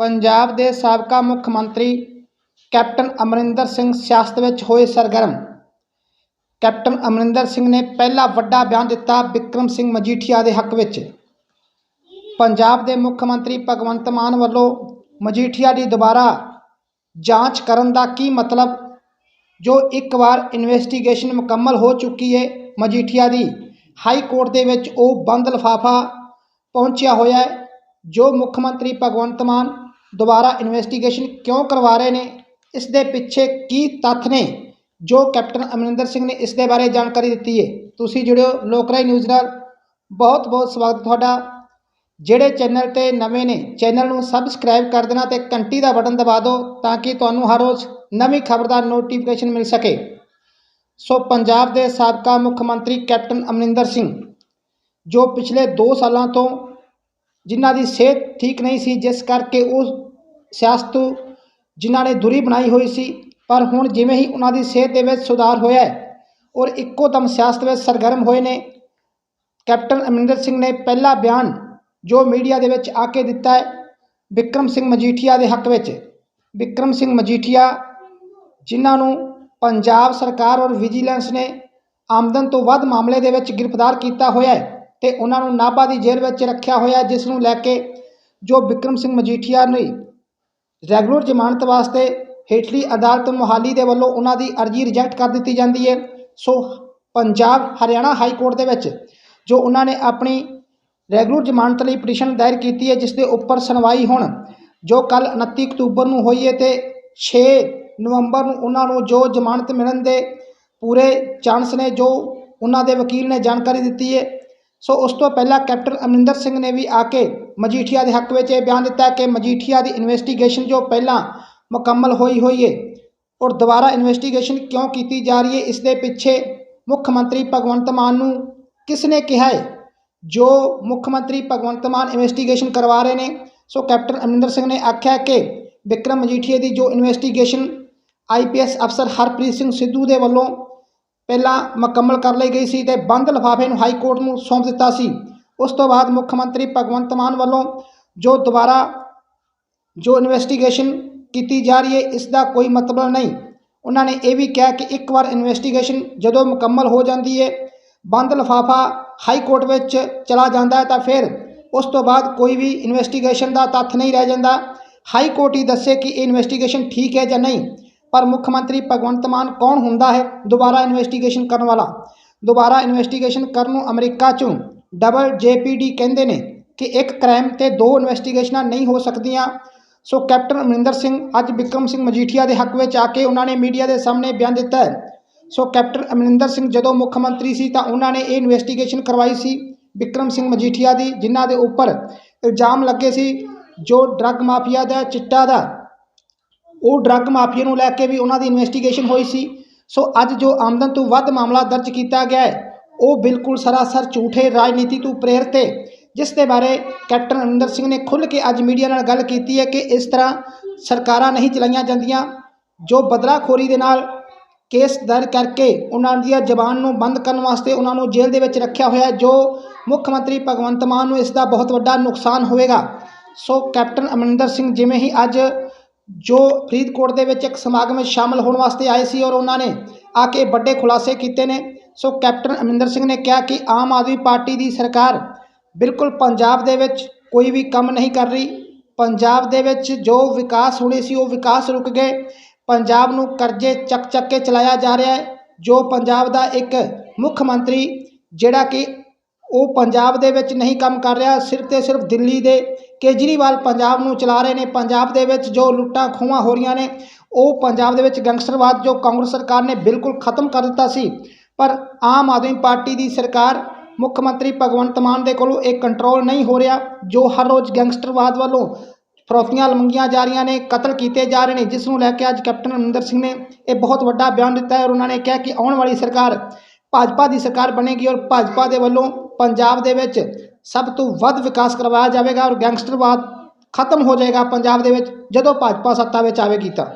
ਪੰਜਾਬ ਦੇ ਸਾਬਕਾ ਮੁੱਖ ਮੰਤਰੀ ਕੈਪਟਨ ਅਮਰਿੰਦਰ ਸਿੰਘ ਸਿਆਸਤ ਵਿੱਚ ਹੋਏ ਸਰਗਰਮ। ਕੈਪਟਨ ਅਮਰਿੰਦਰ ਸਿੰਘ ਨੇ ਪਹਿਲਾ ਵੱਡਾ ਬਿਆਨ ਦਿੱਤਾ ਬਿਕਰਮ ਸਿੰਘ ਮਜੀਠੀਆ ਦੇ ਹੱਕ ਵਿੱਚ। ਪੰਜਾਬ ਦੇ ਮੁੱਖ ਮੰਤਰੀ ਭਗਵੰਤ ਮਾਨ ਵੱਲੋਂ ਮਜੀਠੀਆ ਦੀ ਦੁਬਾਰਾ ਜਾਂਚ ਕਰਨ ਦਾ ਕੀ ਮਤਲਬ? ਜੋ ਇੱਕ ਵਾਰ ਇਨਵੈਸਟੀਗੇਸ਼ਨ ਮੁਕੰਮਲ ਹੋ ਚੁੱਕੀ ਹੈ ਮਜੀਠੀਆ ਦੀ, ਹਾਈ ਕੋਰਟ ਦੇ ਵਿੱਚ ਉਹ ਬੰਦ ਲਿਫਾਫਾ ਪਹੁੰਚਿਆ ਹੋਇਆ ਹੈ, ਜੋ ਮੁੱਖ ਮੰਤਰੀ ਭਗਵੰਤ ਮਾਨ ਦੁਬਾਰਾ ਇਨਵੈਸਟੀਗੇਸ਼ਨ ਕਿਉਂ ਕਰਵਾ ਰਹੇ ਨੇ? ਇਸ ਦੇ ਪਿੱਛੇ ਕੀ ਤੱਥ ਨੇ? ਜੋ ਕੈਪਟਨ ਅਮਰਿੰਦਰ ਸਿੰਘ ਨੇ ਇਸ ਦੇ ਬਾਰੇ ਜਾਣਕਾਰੀ ਦਿੱਤੀ ਹੈ। ਤੁਸੀਂ ਜੁੜਿਓ ਲੋਕਰਾਈ ਨਿਊਜ਼ ਨਾਲ। ਬਹੁਤ ਬਹੁਤ ਸਵਾਗਤ ਤੁਹਾਡਾ। ਜਿਹੜੇ ਚੈਨਲ ਤੇ ਨਵੇਂ ਨੇ, ਚੈਨਲ ਨੂੰ ਸਬਸਕ੍ਰਾਈਬ ਕਰ ਦੇਣਾ ਤੇ ਘੰਟੀ ਦਾ ਬਟਨ ਦਬਾ ਦਿਓ ਤਾਂ ਕਿ ਤੁਹਾਨੂੰ ਹਰ ਰੋਜ਼ ਨਵੀਂ ਖਬਰ ਦਾ ਨੋਟੀਫਿਕੇਸ਼ਨ ਮਿਲ ਸਕੇ। ਸੋ ਪੰਜਾਬ ਦੇ ਸਾਬਕਾ ਮੁੱਖ ਮੰਤਰੀ ਕੈਪਟਨ ਅਮਰਿੰਦਰ ਸਿੰਘ, ਜੋ ਪਿਛਲੇ 2 ਸਾਲਾਂ ਤੋਂ ਜਿਨ੍ਹਾਂ ਦੀ ਸਿਹਤ ਠੀਕ ਨਹੀਂ ਸੀ, ਜਿਸ ਕਰਕੇ ਉਹ ਸਿਆਸਤ ਜਿਨ੍ਹਾਂ ਨੇ ਦੂਰੀ ਬਣਾਈ ਹੋਈ ਸੀ, ਪਰ ਹੁਣ ਜਿਵੇਂ ਹੀ ਉਹਨਾਂ ਦੀ ਸਿਹਤ ਦੇ ਵਿੱਚ ਸੁਧਾਰ ਹੋਇਆ ਔਰ ਇੱਕੋ ਦਮ ਸਿਆਸਤ ਵਿੱਚ ਸਰਗਰਮ ਹੋਏ ਨੇ, ਕੈਪਟਨ ਅਮਰਿੰਦਰ ਸਿੰਘ ਨੇ ਪਹਿਲਾ ਬਿਆਨ ਜੋ ਮੀਡੀਆ ਦੇ ਵਿੱਚ ਆ ਕੇ ਦਿੱਤਾ ਹੈ ਵਿਕਰਮ ਸਿੰਘ ਮਜੀਠੀਆ ਦੇ ਹੱਕ ਵਿੱਚ। ਵਿਕਰਮ ਸਿੰਘ ਮਜੀਠੀਆ ਜਿਨ੍ਹਾਂ ਨੂੰ ਪੰਜਾਬ ਸਰਕਾਰ ਔਰ ਵਿਜੀਲੈਂਸ ਨੇ ਆਮਦਨ ਤੋਂ ਵੱਧ ਮਾਮਲੇ ਦੇ ਵਿੱਚ ਗ੍ਰਿਫਤਾਰ ਕੀਤਾ ਹੋਇਆ ਹੈ ਤੇ ਉਹਨਾਂ ਨੂੰ ਨਾਭਾ ਦੀ ਜੇਲ੍ਹ ਵਿੱਚ ਰੱਖਿਆ ਹੋਇਆ ਜਿਸ ਨੂੰ ਲੈ ਕੇ ਜੋ ਵਿਕਰਮ ਸਿੰਘ ਮਜੀਠੀਆ ਨੇ ਰੈਗੂਲਰ ਜ਼ਮਾਨਤ ਵਾਸਤੇ ਹੇਠਲੀ ਅਦਾਲਤ ਮੋਹਾਲੀ ਦੇ ਵੱਲੋਂ ਉਹਨਾਂ ਦੀ ਅਰਜ਼ੀ ਰਿਜੈਕਟ ਕਰ ਦਿੱਤੀ ਜਾਂਦੀ ਹੈ। So Punjab Haryana high court ਦੇ ਵਿੱਚ ਜੋ ਉਹਨਾਂ ਨੇ ਆਪਣੀ ਰੈਗੂਲਰ ਜ਼ਮਾਨਤ ਲਈ ਪਟੀਸ਼ਨ ਦਾਇਰ ਕੀਤੀ ਹੈ ਜਿਸ ਦੇ ਉੱਪਰ ਸੁਣਵਾਈ ਹੁਣ ਜੋ ਕੱਲ 29 ਅਕਤੂਬਰ ਨੂੰ ਹੋਈ ਹੈ ਤੇ 6 ਨਵੰਬਰ ਨੂੰ ਉਹਨਾਂ ਨੂੰ ਜੋ ਜ਼ਮਾਨਤ ਮਿਲਣ ਦੇ ਪੂਰੇ ਚਾਂਸ ਨੇ, ਜੋ ਉਹਨਾਂ ਦੇ ਵਕੀਲ ਨੇ ਜਾਣਕਾਰੀ ਦਿੱਤੀ ਹੈ। ਸੋ ਉਸ ਤੋਂ ਪਹਿਲਾਂ ਕੈਪਟਨ ਅਮਰਿੰਦਰ ਸਿੰਘ ਨੇ ਵੀ ਆ ਕੇ ਮਜੀਠੀਆ ਦੇ ਹੱਕ ਵਿੱਚ ਇਹ ਬਿਆਨ ਦਿੱਤਾ ਕਿ ਮਜੀਠੀਆ ਦੀ ਇਨਵੈਸਟੀਗੇਸ਼ਨ ਜੋ ਪਹਿਲਾਂ ਮੁਕੰਮਲ ਹੋਈ ਹੋਈ ਹੈ ਔਰ ਦੁਬਾਰਾ ਇਨਵੈਸਟੀਗੇਸ਼ਨ ਕਿਉਂ ਕੀਤੀ ਜਾ ਰਹੀ ਹੈ ਇਸ ਦੇ ਪਿੱਛੇ ਮੁੱਖ ਮੰਤਰੀ ਭਗਵੰਤ ਮਾਨ ਨੂੰ ਕਿਸ ਨੇ ਕਿਹਾ ਹੈ ਜੋ ਮੁੱਖ ਮੰਤਰੀ ਭਗਵੰਤ ਮਾਨ ਇਨਵੈਸਟੀਗੇਸ਼ਨ ਕਰਵਾ ਰਹੇ ਨੇ, ਸੋ ਕੈਪਟਨ ਅਮਰਿੰਦਰ ਸਿੰਘ ਨੇ ਆਖਿਆ ਕਿ ਵਿਕਰਮ ਮਜੀਠੀਆ ਦੀ ਜੋ ਇਨਵੈਸਟੀਗੇਸ਼ਨ ਆਈਪੀਐਸ ਅਫਸਰ ਹਰਪ੍ਰੀਤ ਸਿੰਘ ਸਿੱਧੂ ਦੇ ਵੱਲੋਂ ਪਹਿਲਾਂ ਮੁਕੰਮਲ ਕਰ ਲਈ ਗਈ ਸੀ ਤੇ ਬੰਦ ਲਿਫਾਫੇ ਨੂੰ ਹਾਈ ਕੋਰਟ ਨੂੰ ਸੌਂਪ ਦਿੱਤਾ ਸੀ। ਉਸ ਤੋਂ ਬਾਅਦ ਮੁੱਖ ਮੰਤਰੀ ਭਗਵੰਤ ਮਾਨ ਵੱਲੋਂ ਜੋ ਦੁਬਾਰਾ ਜੋ ਇਨਵੈਸਟੀਗੇਸ਼ਨ ਕੀਤੀ ਜਾ ਰਹੀ ਹੈ ਇਸ ਦਾ ਕੋਈ ਮਤਲਬ ਨਹੀਂ। ਉਹਨਾਂ ਨੇ ਇਹ ਵੀ ਕਿਹਾ ਕਿ ਇੱਕ ਵਾਰ ਇਨਵੈਸਟੀਗੇਸ਼ਨ ਜਦੋਂ ਮੁਕੰਮਲ ਹੋ ਜਾਂਦੀ ਹੈ, ਬੰਦ ਲਿਫਾਫਾ ਹਾਈ ਕੋਰਟ ਵਿੱਚ ਚਲਾ ਜਾਂਦਾ ਹੈ ਤਾਂ ਫਿਰ ਉਸ ਤੋਂ ਬਾਅਦ ਕੋਈ ਵੀ ਇਨਵੈਸਟੀਗੇਸ਼ਨ ਦਾ ਤੱਥ ਨਹੀਂ ਰਹਿ ਜਾਂਦਾ। ਹਾਈ ਕੋਰਟ ਹੀ ਦੱਸੇ ਕਿ ਇਹ ਇਨਵੈਸਟੀਗੇਸ਼ਨ ਠੀਕ ਹੈ ਜਾਂ ਨਹੀਂ। ਪਰ ਮੁੱਖ ਮੰਤਰੀ ਭਗਵੰਤ ਮਾਨ ਕੌਣ ਹੁੰਦਾ ਹੈ? ਦੁਬਾਰਾ ਇਨਵੈਸਟੀਗੇਸ਼ਨ ਕਰਨ ਵਾਲਾ। ਦੁਬਾਰਾ ਇਨਵੈਸਟੀਗੇਸ਼ਨ ਕਰਨ ਨੂੰ ਅਮਰੀਕਾ 'ਚੋਂ ਡਬਲ ਜੇਪੀਡੀ ਕਹਿੰਦੇ ਨੇ ਕਿ ਇੱਕ ਕ੍ਰਾਈਮ ਤੇ ਦੋ ਇਨਵੈਸਟੀਗੇਸ਼ਨਾਂ ਨਹੀਂ ਹੋ ਸਕਦੀਆਂ। ਸੋ ਕੈਪਟਨ ਅਮਰਿੰਦਰ ਸਿੰਘ ਅੱਜ ਬਿਕਰਮ ਸਿੰਘ ਮਜੀਠੀਆ ਦੇ ਹੱਕ ਵਿੱਚ ਆ ਕੇ ਉਹਨਾਂ ਨੇ ਮੀਡੀਆ ਦੇ ਸਾਹਮਣੇ ਬਿਆਨ ਦਿੱਤਾ ਹੈ। ਸੋ ਕੈਪਟਨ ਅਮਰਿੰਦਰ ਸਿੰਘ ਜਦੋਂ ਮੁੱਖ ਮੰਤਰੀ ਸੀ ਤਾਂ ਉਹਨਾਂ ਨੇ ਇਹ ਇਨਵੈਸਟੀਗੇਸ਼ਨ ਕਰਵਾਈ ਸੀ ਬਿਕਰਮ ਸਿੰਘ ਮਜੀਠੀਆ ਦੀ, ਜਿਨ੍ਹਾਂ ਦੇ ਉੱਪਰ ਇਲਜ਼ਾਮ ਲੱਗੇ ਸੀ ਜੋ ਡਰੱਗ ਮਾਫੀਆ ਦਾ, ਚਿੱਟਾ ਦਾ। ਉਹ ਡਰੱਗ ਮਾਫੀਆ ਨੂੰ ਲੈ ਕੇ ਵੀ ਉਹਨਾਂ ਦੀ ਇਨਵੈਸਟੀਗੇਸ਼ਨ ਹੋਈ ਸੀ। ਸੋ ਅੱਜ ਜੋ ਆਮਦਨ ਤੋਂ ਵੱਧ ਮਾਮਲਾ ਦਰਜ ਕੀਤਾ ਗਿਆ ਹੈ ਉਹ ਬਿਲਕੁਲ ਸਰਾਸਰ ਝੂਠੇ ਰਾਜਨੀਤੀ ਤੋਂ ਪ੍ਰੇਰਿਤ ਹੈ ਜਿਸ ਦੇ ਬਾਰੇ ਕੈਪਟਨ ਅਮਰਿੰਦਰ ਸਿੰਘ ਨੇ ਖੁੱਲ੍ਹ ਕੇ ਅੱਜ ਮੀਡੀਆ ਨਾਲ ਗੱਲ ਕੀਤੀ ਹੈ ਕਿ ਇਸ ਤਰ੍ਹਾਂ ਸਰਕਾਰਾਂ ਨਹੀਂ ਚਲਾਈਆਂ ਜਾਂਦੀਆਂ, ਜੋ ਬਦਲਾਖੋਰੀ ਦੇ ਨਾਲ ਕੇਸ ਦਰਜ ਕਰਕੇ ਉਹਨਾਂ ਦੀ ਜ਼ਬਾਨ ਨੂੰ ਬੰਦ ਕਰਨ ਵਾਸਤੇ ਉਹਨਾਂ ਨੂੰ ਜੇਲ੍ਹ ਦੇ ਵਿੱਚ ਰੱਖਿਆ ਹੋਇਆ ਜੋ ਮੁੱਖ ਮੰਤਰੀ ਭਗਵੰਤ ਮਾਨ ਨੂੰ ਇਸ ਦਾ ਬਹੁਤ ਵੱਡਾ ਨੁਕਸਾਨ ਹੋਵੇਗਾ। ਸੋ ਕੈਪਟਨ ਅਮਰਿੰਦਰ ਸਿੰਘ ਜਿਵੇਂ ਹੀ ਅੱਜ ਜੋ ਫਰੀਦਕੋਟ ਦੇ ਵਿੱਚ ਇੱਕ ਸਮਾਗਮ ਵਿੱਚ ਸ਼ਾਮਲ ਹੋਣ ਵਾਸਤੇ ਆਏ ਸੀ ਔਰ ਉਹਨਾਂ ਨੇ ਆ ਕੇ ਵੱਡੇ ਖੁਲਾਸੇ ਕੀਤੇ ਨੇ ਸੋ ਕੈਪਟਨ ਅਮਰਿੰਦਰ ਸਿੰਘ ਨੇ ਕਿਹਾ ਕਿ ਆਮ ਆਦਮੀ ਪਾਰਟੀ ਦੀ ਸਰਕਾਰ ਬਿਲਕੁਲ ਪੰਜਾਬ ਦੇ ਵਿੱਚ ਕੋਈ ਵੀ ਕੰਮ ਨਹੀਂ ਕਰ ਰਹੀ। ਪੰਜਾਬ ਦੇ ਵਿੱਚ ਜੋ ਵਿਕਾਸ ਹੋਣੇ ਸੀ, ਉਹ ਵਿਕਾਸ ਰੁਕ ਗਏ। ਪੰਜਾਬ ਨੂੰ ਕਰਜ਼ੇ ਚੱਕ ਚੱਕ ਕੇ ਚਲਾਇਆ ਜਾ ਰਿਹਾ ਹੈ, ਜੋ ਪੰਜਾਬ ਦਾ ਇੱਕ ਮੁੱਖ ਮੰਤਰੀ ਜਿਹੜਾ ਕਿ ਉਹ ਪੰਜਾਬ ਦੇ ਵਿੱਚ ਨਹੀਂ ਕੰਮ ਕਰ ਰਿਹਾ, ਸਿਰਫ ਤੇ ਸਿਰਫ ਦਿੱਲੀ ਦੇ ਕੇਜਰੀਵਾਲ ਪੰਜਾਬ ਨੂੰ ਚਲਾ ਰਹੇ ਨੇ। ਪੰਜਾਬ ਦੇ ਵਿੱਚ ਜੋ ਲੁੱਟਾਂ ਖੋਹਾਂ ਹੋ ਰਹੀਆਂ ਨੇ, ਉਹ ਪੰਜਾਬ ਦੇ ਵਿੱਚ ਗੈਂਗਸਟਰਵਾਦ ਜੋ ਕਾਂਗਰਸ ਸਰਕਾਰ ਨੇ ਬਿਲਕੁਲ ਖਤਮ ਕਰ ਦਿੱਤਾ ਸੀ। ਪਰ ਆਮ ਆਦਮੀ ਪਾਰਟੀ ਦੀ ਸਰਕਾਰ ਮੁੱਖ ਮੰਤਰੀ ਭਗਵੰਤ ਮਾਨ ਦੇ ਕੋਲੋਂ ਇਹ ਕੰਟਰੋਲ ਨਹੀਂ ਹੋ ਰਿਹਾ, ਜੋ ਹਰ ਰੋਜ਼ ਗੈਂਗਸਟਰਵਾਦ ਵੱਲੋਂ ਫਰੋਤੀਆਂ ਲੰਘੀਆਂ ਜਾ ਰਹੀਆਂ ਨੇ, ਕਤਲ ਕੀਤੇ ਜਾ ਰਹੇ ਨੇ, ਜਿਸ ਨੂੰ ਲੈ ਕੇ ਅੱਜ ਕੈਪਟਨ ਅਮਰਿੰਦਰ ਸਿੰਘ ਨੇ ਇਹ ਬਹੁਤ ਵੱਡਾ ਬਿਆਨ ਦਿੱਤਾ ਹੈ ਔਰ ਉਹਨਾਂ ਨੇ ਕਿਹਾ ਕਿ ਆਉਣ ਵਾਲੀ ਸਰਕਾਰ ਭਾਜਪਾ ਦੀ ਸਰਕਾਰ ਬਣੇਗੀ ਔਰ ਭਾਜਪਾ ਦੇ ਵੱਲੋਂ ਪੰਜਾਬ ਦੇ ਵਿੱਚ ਸਭ ਤੋਂ ਵੱਧ ਵਿਕਾਸ ਕਰਵਾਇਆ ਜਾਵੇਗਾ ਔਰ ਗੈਂਗਸਟਰਵਾਦ ਖਤਮ ਹੋ ਜਾਏਗਾ ਪੰਜਾਬ ਦੇ ਵਿੱਚ ਜਦੋਂ ਭਾਜਪਾ ਸੱਤਾ ਵਿੱਚ ਆਵੇਗੀ ਤਾਂ।